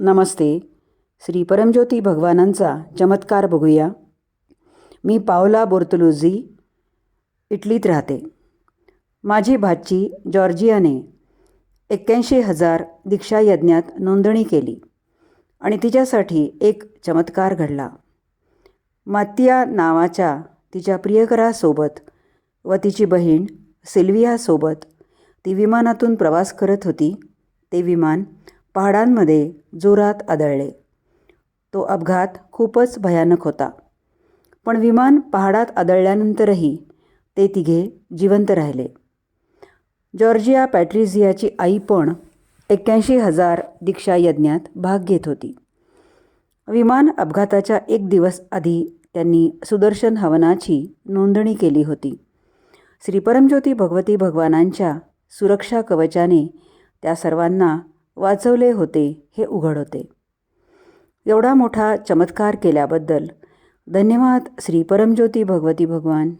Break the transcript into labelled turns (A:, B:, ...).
A: नमस्ते. श्री परमज्योती भगवानांचा चमत्कार बघूया. मी पावला बोर्तलुझी इटलीत राहते. माझी भाची जॉर्जियाने एक्क्याऐंशी हजार दीक्षा यज्ञात नोंदणी केली आणि तिच्यासाठी एक चमत्कार घडला. मातिया नावाच्या तिच्या प्रियकरासोबत व तिची बहीण सिल्वियासोबत ती विमानातून प्रवास करत होती. ते विमान पहाडांमध्ये जोरात आदळले. तो अपघात खूपच भयानक होता. पण विमान पहाडात आदळल्यानंतरही ते तिघे जिवंत राहिले. जॉर्जिया पॅट्रिझियाची आई पण एक्क्याऐंशी हजार दीक्षा यज्ञात भाग घेत होती. विमान अपघाताच्या एक दिवस आधी त्यांनी सुदर्शन हवनाची नोंदणी केली होती. श्री परमज्योती भगवती भगवानांच्या सुरक्षा कवचाने त्या सर्वांना वाचवले होते हे उघड होते. एवढा मोठा चमत्कार केल्याबद्दल धन्यवाद श्री परमज्योती भगवती भगवान.